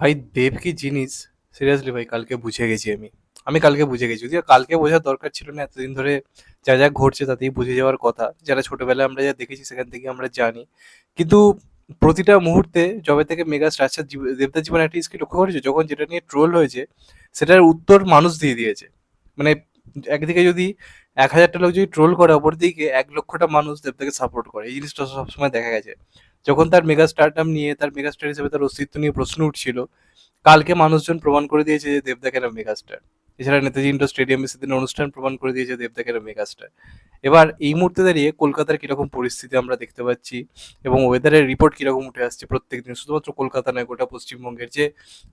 ভাই দেব কি জিনিস? সিরিয়াসলি ভাই, কালকে বুঝে গেছি আমি। আমি কালকে বুঝে গেছি। যদিও কালকে বোঝার দরকার ছিল না, এতদিন ধরে যা যা ঘটছে তাতেই বুঝে যাওয়ার কথা। যারা ছোটবেলায় আমরা যা দেখেছি, সেখান থেকে আমরা জানি। কিন্তু প্রতিটা মুহূর্তে যবে থেকে মেগা স্টার দেবদার জীবনে একটা স্কিল লক্ষ্য করেছে? যখন যেটা নিয়ে ট্রোল হয়েছে, সেটার উত্তর মানুষ দিয়ে দিয়েছে। মানে একদিকে যদি এক হাজারটা লোক যদি ট্রোল করে, অপরদিকে এক লক্ষটা মানুষ দেবদাকে সাপোর্ট করে। এই জিনিসটা সবসময় দেখা গেছে। যখন তার মেগা স্টারডাম নিয়ে, তার মেগা স্টার হিসেবে তার অস্তিত্ব নিয়ে প্রশ্ন উঠছিল, কালকে মানুষজন প্রমাণ করে দিয়েছে যে দেবদাকে একটা মেগা স্টার এছাড়া নেতাজি ইন্ডোর স্টেডিয়ামে সেদিন অনুষ্ঠান প্রমাণ করে দিয়েছে দেবদাকে একটা মেগা স্টার এবার এই মুহূর্তে দাঁড়িয়ে কলকাতার কীরকম পরিস্থিতি আমরা দেখতে পাচ্ছি এবং ওয়েদারের রিপোর্ট কীরকম উঠে আসছে প্রত্যেক দিন। শুধুমাত্র কলকাতা নয়, গোটা পশ্চিমবঙ্গের যে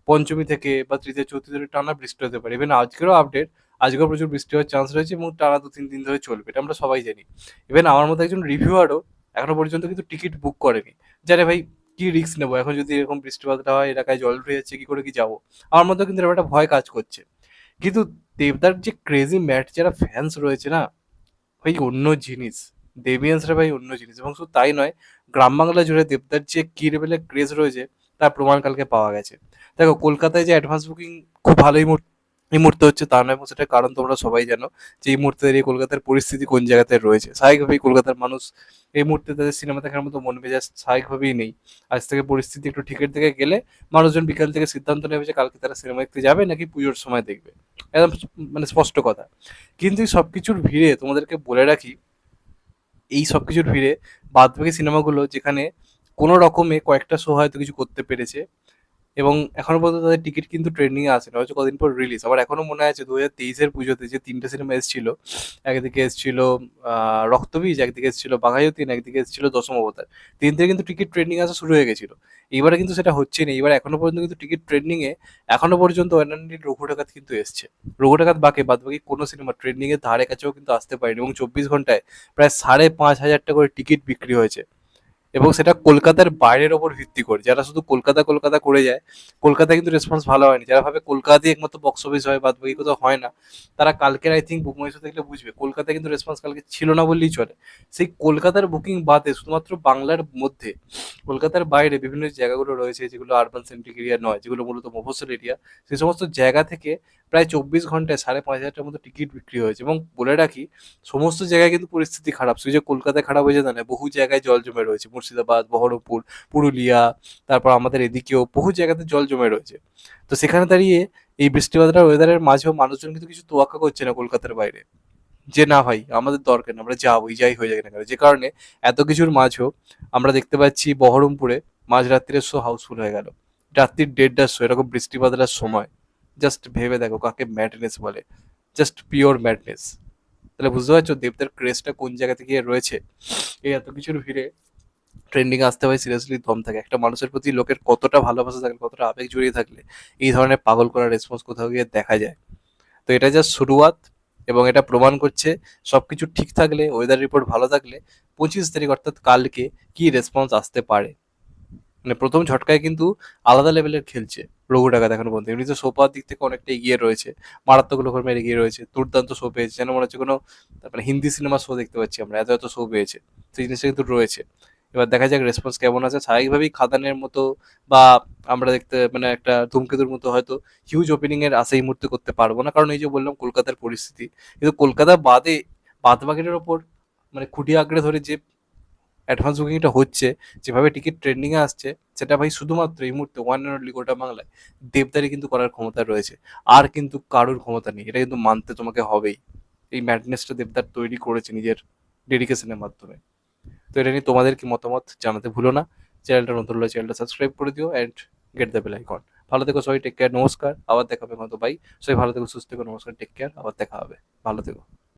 পঞ্চমী থেকে বা তৃতীয়, চতুর্থ ধরে টানা বৃষ্টি হতে পারে। ইভেন আজকেরও আপডেট আজকেও প্রচুর বৃষ্টি হওয়ার চান্স রয়েছে এবং টানা দু তিন দিন ধরে চলবে, এটা আমরা সবাই জানি। ইভেন আমার মতো একজন রিভিউয়ারও এখনও পর্যন্ত কিন্তু টিকিট বুক করেনি। জানে ভাই, কি রিস্ক নেব? এখন যদি এরকম বৃষ্টিপাতটা হয়, এলাকায় জল যাচ্ছে কি করে কি যাব? আমার মধ্যে কিন্তু একটা ভয় কাজ করছে। কিন্তু দেবদার যে ক্রেজি ম্যাট যারা ফ্যান্স রয়েছে না, ভাই অন্য জিনিস। দেবিয়ান্সরা ভাই অন্য জিনিস। এবং শুধু তাই নয়, গ্রাম বাংলা জুড়ে দেবদার যে কি লেভেলের ক্রেজ রয়েছে, তার প্রমাণ কালকে পাওয়া গেছে। দেখো, কলকাতায় যে অ্যাডভান্স বুকিং খুব ভালোই এই মুহূর্তে হচ্ছে তা নয়, এবং সেটার কারণ তোমরা সবাই জানো যে এই মুহূর্তে দাঁড়িয়ে কলকাতার পরিস্থিতি কোন জায়গাতে রয়েছে। স্বাভাবিকভাবেই কলকাতার মানুষ এই মুহূর্তে তাদের সিনেমা দেখার মতো মন মেজাজ স্বাভাবিকভাবেই নেই। আজ থেকে পরিস্থিতি একটু ঠিকের দিকে গেলে মানুষজন বিকাল থেকে সিদ্ধান্ত নেবে যে কালকে তারা সিনেমা দেখতে যাবে নাকি পুজোর সময় দেখবে। একদম মানে স্পষ্ট কথা। কিন্তু এই সব কিছুর ভিড়ে তোমাদেরকে বলে রাখি, এই সব কিছুর ভিড়ে বাদবাকি সিনেমাগুলো যেখানে কোনো রকমে কয়েকটা শো হয়তো কিছু করতে পেরেছে এবং এখনও পর্যন্ত তাদের টিকিট কিন্তু ট্রেন্ডিংয়ে আসে না হয়তো কদিন পর রিলিজ আমার এখনও মনে আছে দু হাজার তেইশের পুজোতে যে তিনটে সিনেমা এসেছিল, একদিকে এসেছিল রক্তবীজ, একদিকে এসেছিল বাঘায়তীন, একদিকে এসেছিল দশম অবতার, তিনটে কিন্তু টিকিট ট্রেন্ডিং আসা শুরু হয়ে গেছিল। এইবারে কিন্তু সেটা হচ্ছে না এবার এখনও পর্যন্ত কিন্তু টিকিট ট্রেন্ডিংয়ে এখনও পর্যন্ত অন্যান্য রঘু ডাকাত কিন্তু এসছে। রঘু ডাকাত বাকি বাদ বাকি কোনো সিনেমা ট্রেন্ডিংয়ের ধারে কাছেও কিন্তু আসতে পারেনি এবং চব্বিশ ঘন্টায় প্রায় সাড়ে পাঁচ হাজার টাকা করে টিকিট বিক্রি হয়েছে। এবং সেটা কলকাতার বাইরের ওপর ভিত্তি করে। যারা শুধু কলকাতা কলকাতা করে যায়, কলকাতায় কিন্তু রেসপন্স ভালো হয়নি। যারা ভাবে কলকাতায় একমাত্র বক্স অফিস হয়, বাদ বাকি কোথাও হয় না, তারা কালকের আই থিঙ্ক বুক মাইশো দেখলে বুঝবে। কলকাতায় কিন্তু রেসপন্স কালকে ছিল না বললেই চলে। সেই কলকাতার বুকিং বাদে শুধুমাত্র বাংলার মধ্যে, কলকাতার বাইরে বিভিন্ন জায়গাগুলো রয়েছে, যেগুলো আরবান সেন্ট্রিক এরিয়া নয়, যেগুলো মূলত মফসল এরিয়া সেই সমস্ত জায়গা থেকে প্রায় চব্বিশ ঘন্টায় সাড়ে পাঁচ হাজারটার মতো টিকিট বিক্রি হয়েছে। এবং বলে রাখি, সমস্ত জায়গায় কিন্তু পরিস্থিতি খারাপ। শুধু যে কলকাতায় খারাপ হয়েছে না বহু জায়গায় জল জমে রয়েছে। মুর্শিদাবাদ, বহরমপুর, পুরুলিয়া, তারপর আমাদের এদিকেও বহু জায়গাতে জল জমে রয়েছে। তো সেখানে দাঁড়িয়ে এই বৃষ্টিপাতটা ওয়েদারের মাঝেও মানুষজন কিন্তু কিছু তোয়াক্কা করছে না কলকাতার বাইরে। যে না ভাই, আমাদের দরকার না, আমরা যাবোই যাই হয়ে যাবে না যে কারণে এত কিছুর মাঝেও আমরা দেখতে পাচ্ছি বহরমপুরে মাঝরাত্রির শো হাউসফুল হয়ে গেল। রাত্রির দেড়টার শো এরকম বৃষ্টিপাতের সময়। জাস্ট ভেবে দেখো কাকে ম্যাডনেস বলে জাস্ট পিওর ম্যাডনেস তাহলে বুঝতে পারছ দেবদার ক্রেজটা কোন জায়গা থেকে রয়েছে? এই এত কিছুর ভিড়ে ট্রেন্ডিং আসতে হয় সিরিয়াসলি দম থাকে। একটা মানুষের প্রতি লোকের কতটা ভালোবাসা থাকলে, কতটা আবেগ জড়িয়ে থাকলে, এই ধরনের পাগল করার রেসপন্স কোথাও গিয়ে দেখা যায়। তো এটা জাস্ট শুরুয়াত এবং এটা প্রমাণ করছে সব কিছু ঠিক থাকলে ওয়েদার রিপোর্ট ভালো থাকলে, পঁচিশ তারিখ অর্থাৎ কালকে কি রেসপন্স আসতে পারে। মানে প্রথম ঝটকায় কিন্তু আলাদা লেভেলের খেলছে রঘু ডাকাত এখন বলতে এমনি তো সোপার দিক থেকে অনেকটা এগিয়ে রয়েছে। মারাত্মক রকমের এগিয়ে রয়েছে। দুর্দান্ত শো পেয়েছে যেন মনে হচ্ছে কোনো মানে হিন্দি সিনেমা শো দেখতে পাচ্ছি আমরা। এত এত শো পেয়েছে সেই জিনিসটা কিন্তু রয়েছে। এবার দেখা যাক রেসপন্স কেমন আছে। স্বাভাবিকভাবেই খাদানের মতো বা আমরা দেখতে মানে একটা ধূমকেতুর মতো হয়তো হিউজ ওপেনিং এর আশা এই মুহূর্তে করতে পারব না। কারণ এই যে বললাম কলকাতার পরিস্থিতি, কিন্তু কলকাতা বাদে বাদ বাকিটার ওপর মানে খুঁটি আঁকড়ে ধরে যে অ্যাডভান্স বুকিংটা হচ্ছে, যেভাবে টিকিট ট্রেন্ডিংয়ে আসছে, সেটা ভাই শুধুমাত্র এই মুহূর্তে ওয়ান অ্যান্ড অনলি গোটা বাংলায় দেবদারি কিন্তু করার ক্ষমতা রয়েছে। আর কিন্তু কারোর ক্ষমতা নেই, এটা কিন্তু মানতে তোমাকে হবেই। এই ম্যাডনেসটা দেবদার তৈরি করেছে নিজের ডেডিকেশনের মাধ্যমে। তো এটা নিয়ে তোমাদের কি মতামত জানাতে ভুলো না। চ্যানেলটা নতুন হলে চ্যানেলটা সাবস্ক্রাইব করে দিও and get the bell icon ভালো থেকো সবাই টেক কেয়ার নমস্কার, আবার দেখা হবে মতো ভাই সবাই ভালো থেকো, সুস্থ থেকো, নমস্কার টেক কেয়ার আবার দেখা হবে। ভালো থেকো।